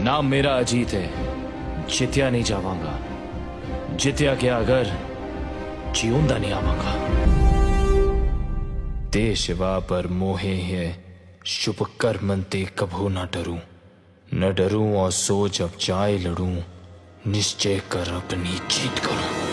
नाम मेरा अजीत है। जित्या नहीं जावांगा। जित्या क्या अगर जीवंदा नहीं आवांगा। ते शिवा पर मोहे है। शुभ कर ते कभो ना डरू। न डरू और सोच अब चाय लड़ू। निश्चय कर अपनी जीत करूँ।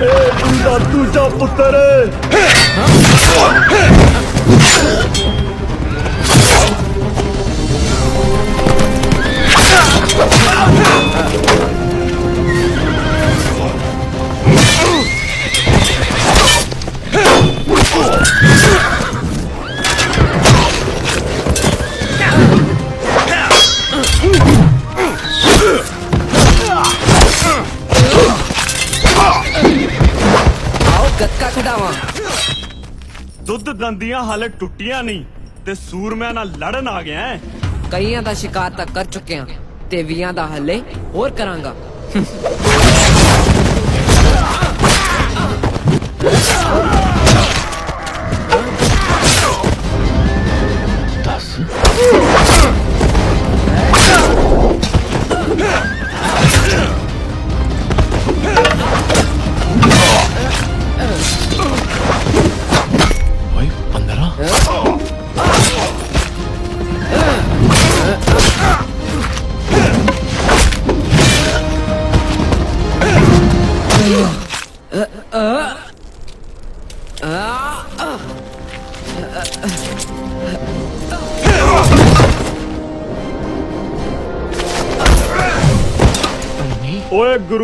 ਤੂੰ ਦਾ ਦੂਜਾ ਪੁੱਤਰ ਆਓ ਦੰਦੀਆਂ ਹਾਲੇ ਟੁੱਟੀਆਂ ਨਹੀਂ ਤੇ ਸੂਰਮਿਆਂ ਨਾਲ ਲੜਨ ਆ ਗਿਆ ਹੈ। ਕਈਆਂ ਦਾ ਸ਼ਿਕਾਰ ਤਾਂ ਕਰ ਚੁੱਕਿਆ ਤੇ ਵੀਆਂ ਦਾ ਹੱਲੇ ਹੋਰ ਕਰਾਂਗਾ।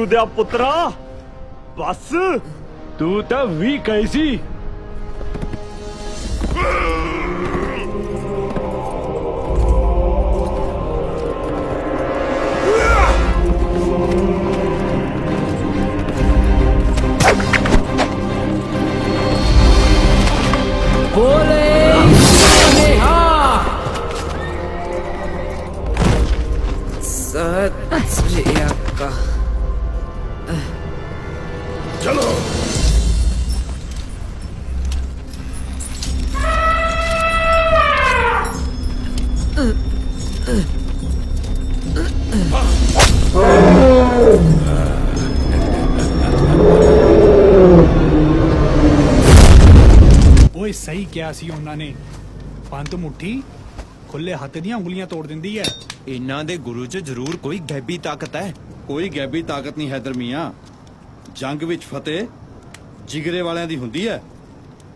ਦਿਆ ਪੁੱਤਰਾ? ਬਸ ਤੂੰ ਤਾਂ ਵੀ ਕਹੀ ਸੀ। ਬੋਲੇ ਸਤਿ ਸ੍ਰੀ ਅਕਾਲ। ਓਏ ਸਹੀ ਕਿਹਾ ਸੀ ਉਹਨਾਂ ਨੇ। ਪੰਤ ਮੁੱਠੀ ਖੁੱਲੇ ਹੱਥ ਦੀਆਂ ਉਂਗਲੀਆਂ ਤੋੜ ਦਿੰਦੀ ਹੈ। ਇਹਨਾਂ ਦੇ ਗੁਰੂ 'ਚ ਜ਼ਰੂਰ ਕੋਈ ਗੈਬੀ ਤਾਕਤ ਹੈ। ਕੋਈ ਗੈਬੀ ਤਾਕਤ ਨਹੀਂ ਹੈਦਰ ਮੀਆਂ। ਜੰਗ ਵਿੱਚ ਫਤਿਹ ਜਿਗਰੇ ਵਾਲਿਆਂ ਦੀ ਹੁੰਦੀ ਹੈ।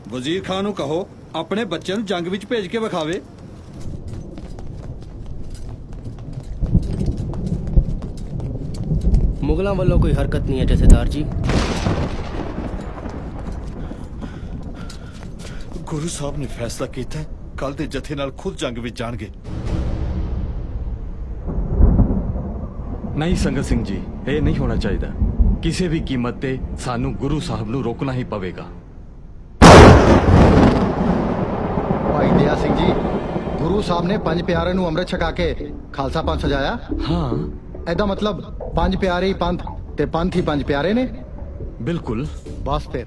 ਵਜ਼ੀਰ ਖਾਨ ਨੂੰ ਕਹੋ ਆਪਣੇ ਬੱਚਿਆਂ ਨੂੰ ਜੰਗ ਵਿੱਚ ਭੇਜ ਕੇ ਵਿਖਾਵੇ। ਮੁਗਲਾਂ ਵੱਲੋਂ ਕੋਈ ਹਰਕਤ ਨਹੀਂ ਹੈ ਜਥੇਦਾਰ ਜੀ। ਗੁਰੂ ਸਾਹਿਬ ਨੇ ਫੈਸਲਾ ਕੀਤਾ ਕੱਲ ਦੇ ਜਥੇ ਨਾਲ ਖੁਦ ਜੰਗ ਵਿੱਚ ਜਾਣਗੇ। ਨਹੀਂ ਸੰਗਤ ਸਿੰਘ ਜੀ ਇਹ ਨਹੀਂ ਹੋਣਾ ਚਾਹੀਦਾ। ਕਿਸੇ ਵੀ ਕੀਮਤ ਤੇ ਸਾਨੂੰ ਗੁਰੂ ਸਾਹਿਬ ਨੂੰ ਰੋਕਣਾ ਹੀ ਪਵੇਗਾ। ਭਾਈ ਦਇਆ ਸਿੰਘ ਜੀ ਗੁਰੂ ਸਾਹਿਬ ਨੇ ਪੰਜ ਪਿਆਰੇ ਨੂੰ ਅੰਮ੍ਰਿਤ ਛਕਾ ਕੇ ਖਾਲਸਾ ਪੰਥ ਸਜਾਇਆ? ਹਾਂ। ਇਹਦਾ ਮਤਲਬ ਪੰਜ ਪਿਆਰੇ ਹੀ ਪੰਥ ਤੇ ਪੰਥ ਹੀ ਪੰਜ ਪਿਆਰੇ ਨੇ? ਬਿਲਕੁਲ। ਬਸ ਫਿਰ।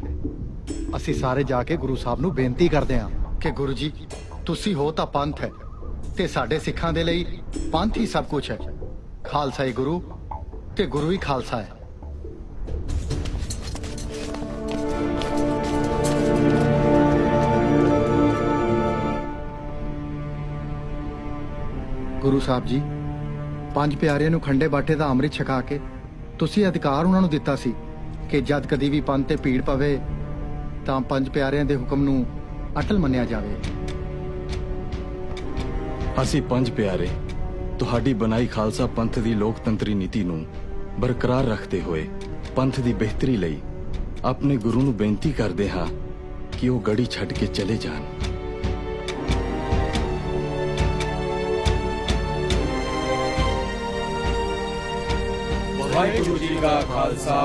ਅਸੀਂ ਸਾਰੇ ਜਾ ਕੇ ਗੁਰੂ ਸਾਹਿਬ ਨੂੰ ਬੇਨਤੀ ਕਰਦੇ ਹਾਂ ਕਿ ਗੁਰੂ ਜੀ, ਤੁਸੀਂ ਹੋ ਤਾਂ ਪੰਥ ਹੈ ਤੇ ਸਾਡੇ ਸਿੱਖਾਂ ਦੇ ਲਈ ਪੰਥ ਹੀ ਸਭ ਕੁਝ ਹੈ। ਖਾਲਸਾ ਹੀ ਗੁਰੂ ਤੇ ਗੁਰੂ ਹੀ ਖਾਲਸਾ ਹੈ। ਗੁਰੂ ਸਾਹਿਬ ਜੀ, ਪੰਜ ਪਿਆਰਿਆਂ ਨੂੰ ਖੰਡੇ ਬਾਟੇ ਦਾ ਅੰਮ੍ਰਿਤ ਛਕਾ ਕੇ ਤੁਸੀਂ ਅਧਿਕਾਰ ਉਹਨਾਂ ਨੂੰ ਦਿੱਤਾ ਸੀ ਕਿ ਜਦ ਕਦੀ ਵੀ ਪੰਥ ਤੇ ਪੀੜ ਪਵੇ ਤਾਂ ਪੰਜ ਪਿਆਰਿਆਂ ਦੇ ਹੁਕਮ ਨੂੰ ਅਟਲ ਮੰਨਿਆ ਜਾਵੇ। ਅਸੀਂ ਪੰਜ ਪਿਆਰੇ ਤੁਹਾਡੀ ਬਣਾਈ ਖਾਲਸਾ ਪੰਥ ਦੀ ਲੋਕਤੰਤਰੀ ਨੀਤੀ ਨੂੰ ਬਰਕਰਾਰ ਰੱਖਦੇ ਹੋਏ ਪੰਥ ਦੀ ਬਿਹਤਰੀ ਲਈ ਆਪਣੇ ਗੁਰੂ ਨੂੰ ਬੇਨਤੀ ਕਰਦੇ ਹਾਂ ਕਿ ਉਹ ਗੜੀ ਛੱਡ ਕੇ ਚਲੇ ਜਾਣ। ਵਾਹਿਗੁਰੂ ਜੀ ਕਾ ਖਾਲਸਾ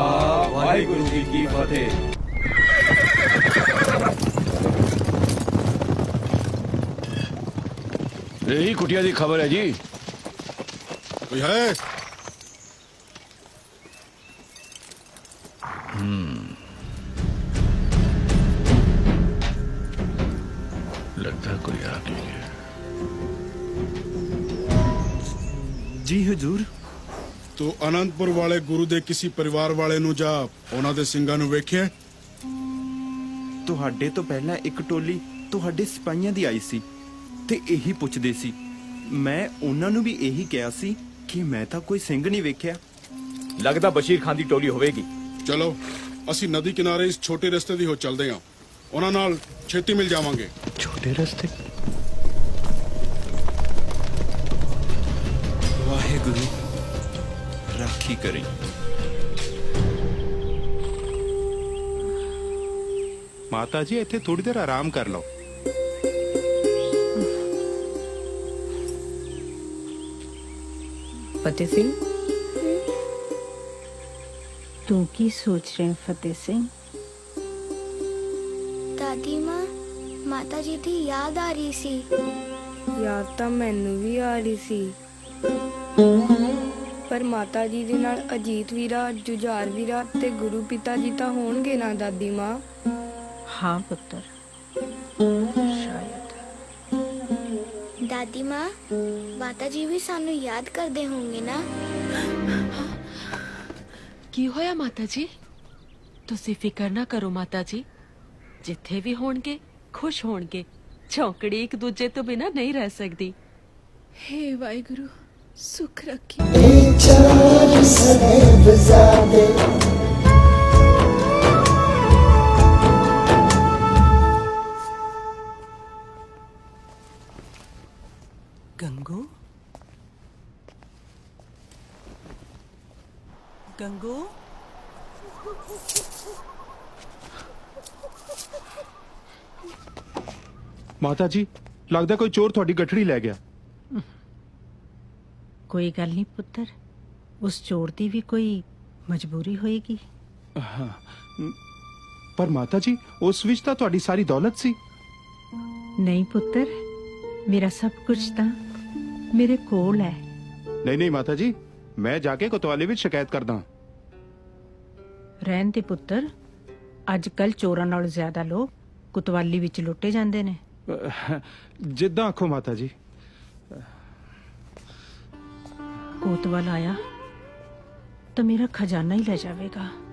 ਵਾਹਿਗੁਰੂ ਜੀ ਕੀ ਫਤਿਹ। ਇਹੀ ਕੁਟਿਆ ਦੀ ਖਬਰ ਹੈ ਜੀ। ਕੋਈ ਹੈ? ਲੱਗਦਾ ਕੋਈ ਆ ਗਿਆ। ਜੀ ਹਜੂਰ। ਤੂੰ ਅਨੰਦਪੁਰ ਵਾਲੇ ਗੁਰੂ ਦੇ ਕਿਸੇ ਪਰਿਵਾਰ ਵਾਲੇ ਨੂੰ ਜਾ ਉਹਨਾਂ ਦੇ ਸਿੰਘਾਂ ਨੂੰ ਵੇਖਿਆ? ਤੁਹਾਡੇ ਤੋਂ ਪਹਿਲਾਂ ਇੱਕ ਟੋਲੀ ਤੁਹਾਡੇ ਸਿਪਾਹੀਆਂ ਦੀ ਆਈ ਸੀ ਤੇ ਇਹੀ ਪੁੱਛਦੇ ਸੀ। ਮੈਂ ਉਹਨਾਂ ਨੂੰ ਵੀ ਇਹੀ ਕਿਹਾ ਸੀ ਕਿ ਮੈਂ ਤਾਂ ਕੋਈ ਸਿੰਘ ਨਹੀਂ ਵੇਖਿਆ। ਲੱਗਦਾ ਬਸ਼ੀਰ ਖਾਨ ਦੀ ਟੋਲੀ ਹੋਵੇਗੀ। ਚਲੋ ਅਸੀਂ ਨਦੀ ਕਿਨਾਰੇ ਇਸ ਛੋਟੇ ਰਸਤੇ ਦੀ ਹੋ ਚੱਲਦੇ ਹਾਂ। ਉਹਨਾਂ ਨਾਲ ਛੇਤੀ ਮਿਲ ਜਾਵਾਂਗੇ। ਛੋਟੇ ਰਸਤੇ? ਵਾਹਿਗੁਰੂ ਰਾਖੀ ਕਰੀ। ਮਾਤਾ ਜੀ ਇੱਥੇ ਥੋੜੀ ਦੇਰ ਆਰਾਮ ਕਰ ਲਓ। ਫਤਿਹ ਸਿੰਘ? ਤੂੰ ਕੀ ਸੋਚ ਰਿਹਾ ਫਤਿਹ ਸਿੰਘ? ਦਾਦੀ ਮਾਂ ਮਾਤਾ ਜੀ ਦੀ ਯਾਦ ਆ ਰਹੀ ਸੀ। ਯਾਦ ਤਾਂ ਮੈਨੂੰ ਵੀ ਆ ਰਹੀ ਸੀ। ਪਰ ਮਾਤਾ ਜੀ ਦੇ ਨਾਲ ਅਜੀਤ ਵੀਰਾ ਜੁਝਾਰ ਵੀਰਾ ਤੇ ਗੁਰੂ ਪਿਤਾ ਜੀ ਤਾਂ ਹੋਣਗੇ ਨਾ ਦਾਦੀ ਮਾਂ? ਹਾਂ ਪੁੱਤਰ। ਸ਼ਾਇਦ। ਦਾਦੀ ਮਾਂ ਮਾਤਾ ਜੀ ਵੀ ਸਾਨੂੰ ਯਾਦ ਕਰਦੇ ਹੋਣਗੇ ਨਾ। ਕੀ ਹੋਇਆ ਮਾਤਾ ਜੀ ਤੁਸੀਂ ਫਿਕਰ ਨਾ ਕਰੋ ਮਾਤਾ ਜੀ ਜਿੱਥੇ ਵੀ ਹੋਣਗੇ ਖੁਸ਼ ਹੋਣਗੇ। ਚੌਂਕੜੀ ਇੱਕ ਦੂਜੇ ਤੋਂ ਬਿਨਾ ਨਹੀਂ ਰਹਿ ਸਕਦੀ। ਹੇ ਵਾਹਿਗੁਰੂ ਸੁਖ ਰੱਖੀ। गंगू गंगू ਮਾਤਾ ਜੀ ਲੱਗਦਾ ਕੋਈ ਚੋਰ ਤੁਹਾਡੀ ਗੱਠੜੀ ਲੈ ਗਿਆ। ਕੋਈ ਗੱਲ ਨਹੀਂ ਪੁੱਤਰ। ਉਸ ਚੋਰ ਦੀ ਵੀ ਕੋਈ ਮਜਬੂਰੀ ਹੋਏਗੀ। ਪਰ ਮਾਤਾ ਜੀ ਉਸ ਵਿੱਚ ਤਾਂ ਤੁਹਾਡੀ ਸਾਰੀ ਦੌਲਤ ਸੀ। ਨਹੀਂ ਪੁੱਤਰ ਮੇਰਾ ਸਭ ਕੁਝ ਤਾਂ ਮੇਰੇ ਕੋਲ ਹੈ। ਨਹੀਂ ਨਹੀਂ ਮਾਤਾ ਜੀ ਮੈਂ ਜਾ ਕੇ ਕੋਤਵਾਲੀ ਵਿੱਚ ਸ਼ਿਕਾਇਤ ਕਰਦਾ। ਰਹਿਣ ਦੇ ਪੁੱਤਰ ਅੱਜ ਕੱਲ ਚੋਰਾਂ ਨਾਲੋਂ ਜ਼ਿਆਦਾ ਲੋਕ ਕੁਤਵਾਲੀ ਵਿੱਚ ਲੁੱਟੇ ਜਾਂਦੇ ਨੇ। ਅਹ, ਜਿੱਦਾਂ ਆਖੋ ਮਾਤਾ ਜੀ। ਕੋਤਵਾਲ ਆਇਆ ਤਾਂ ਮੇਰਾ ਖਜ਼ਾਨਾ ਹੀ ਲੈ ਜਾਵੇਗਾ।